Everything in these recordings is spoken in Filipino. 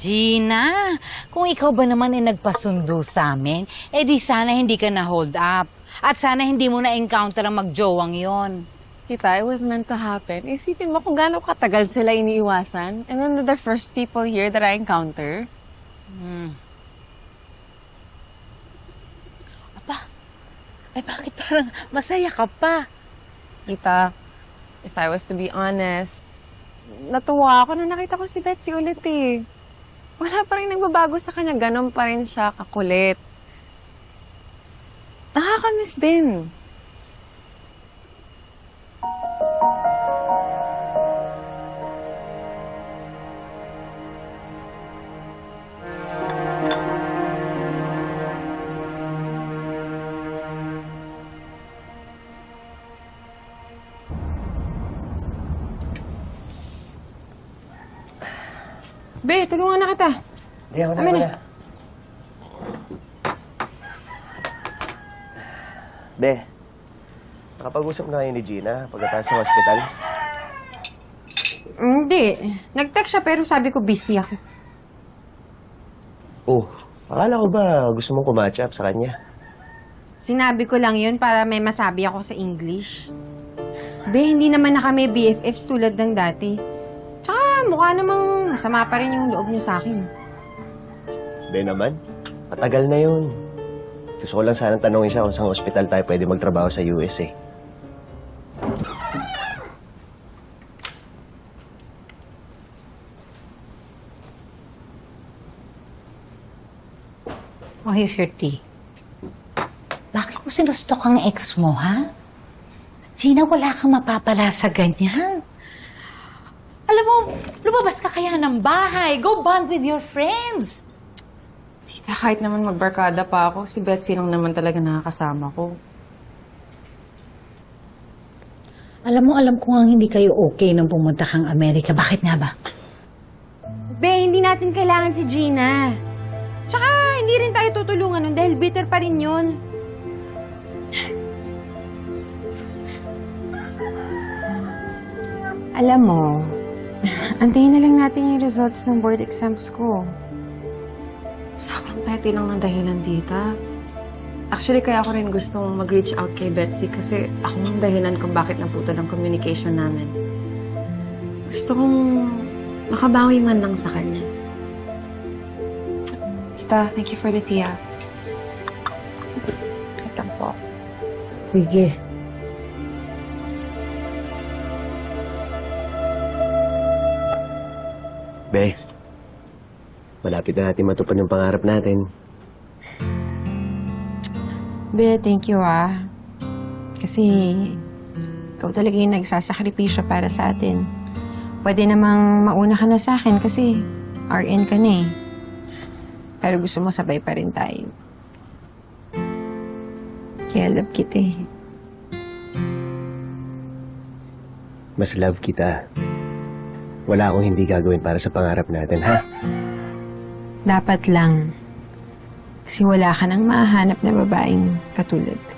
Gina, kung ikaw ba naman ay nagpasundo sa amin, eh di sana hindi ka na hold up. At sana hindi mo na-encounter ang magjowang yon. Tita, it was meant to happen. Isipin mo kung gaano katagal sila iniiwasan. And then they're the first people here that I encounter. Aba, ay bakit parang masaya ka pa? Tita, if I was to be honest, natuwa ako na nakita ko si Betsy ulit eh. Wala pa rin nagbabago sa kanya. Ganon pa rin siya kakulit. Nakakamiss din. Be, tulungan na kita. Hindi, ako na, Amin ako na. na. Be, nakapag-usap na kayo ni Gina pagkatapos sa hospital? Hindi. Nag-text siya pero sabi ko busy ako. Oh, akala ko ba gusto mong kumatch up sa kanya? Sinabi ko lang yun para may masabi ako sa English. Be, hindi naman na kami BFFs tulad ng dati. Mukha namang masama pa rin yung loob niya sa akin. Be naman, matagal na yun. Gusto ko lang sanang tanongin siya kung saan hospital tayo pwede magtrabaho sa US eh. Oh, here's your tea. Bakit mo sinustok ang ex mo, ha? Gina, wala kang mapapala sa ganyan. Alam mo, lumabas ka kaya ng bahay. Go bond with your friends. Tita, kahit naman magbarkada pa ako, si Betsy lang naman talaga nakakasama ko. Alam mo, alam ko nga hindi kayo okay nung pumunta kang Amerika. Bakit nga ba? Be, hindi natin kailangan si Gina. Tsaka hindi rin tayo tutulungan nun dahil bitter pa rin yun. Alam mo, antayin na lang natin yung results ng board exams ko. Sobrang petty lang ng dahilan, tita. Actually, kaya ako rin gustong mag-reach out kay Betsy kasi ako ang dahilan kung bakit naputo ng communication namin. Gusto kong makabawi man lang sa kanya. Tita, thank you for the tea, ah. Kahit lang po. Sige. Be, malapit na natin matupad yung pangarap natin. Be, thank you ah. Kasi ikaw talaga yung nagsasakripisyo para sa atin. Pwede namang mauna ka na sa akin kasi RN ka na eh. Pero gusto mo sabay pa rin tayo. Kaya love kita eh. Mas love kita. Wala akong hindi gagawin para sa pangarap natin, ha? Dapat lang. Kasi wala ka nang mahanap na babaeng katulad ko.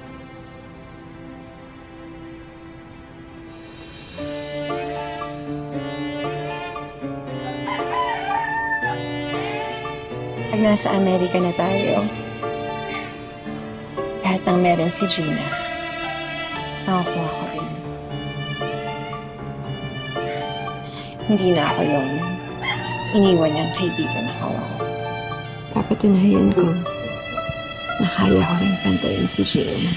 Pag nasa Amerika na tayo, lahat ng meron si Gina, nakukuha ko Hindi na ako yung iniwan niyang kaibigan na kawawa. Papatunayan ko na kaya ko rin pantayin si Gina.